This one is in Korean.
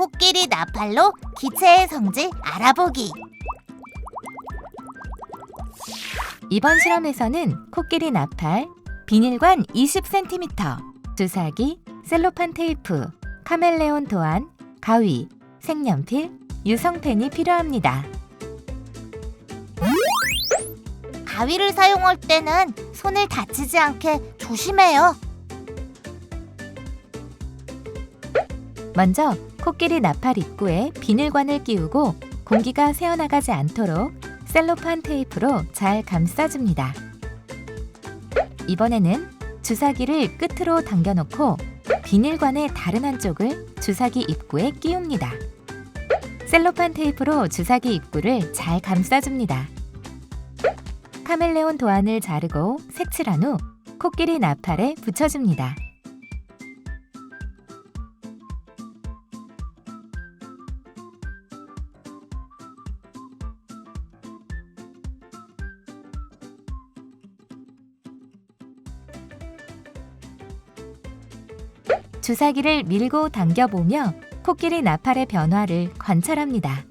코끼리 나팔로 기체의 성질 알아보기. 이번 실험에서는 코끼리 나팔, 비닐관 20cm, 주사기, 셀로판 테이프, 카멜레온 도안, 가위, 색연필, 유성펜이 필요합니다. 가위를 사용할 때는 손을 다치지 않게 조심해요. 먼저 코끼리 나팔 입구에 비닐관을 끼우고 공기가 새어나가지 않도록 셀로판 테이프로 잘 감싸줍니다. 이번에는 주사기를 끝으로 당겨놓고 비닐관의 다른 한쪽을 주사기 입구에 끼웁니다. 셀로판 테이프로 주사기 입구를 잘 감싸줍니다. 카멜레온 도안을 자르고 색칠한 후 코끼리 나팔에 붙여줍니다. 주사기를 밀고 당겨보며 코끼리 나팔의 변화를 관찰합니다.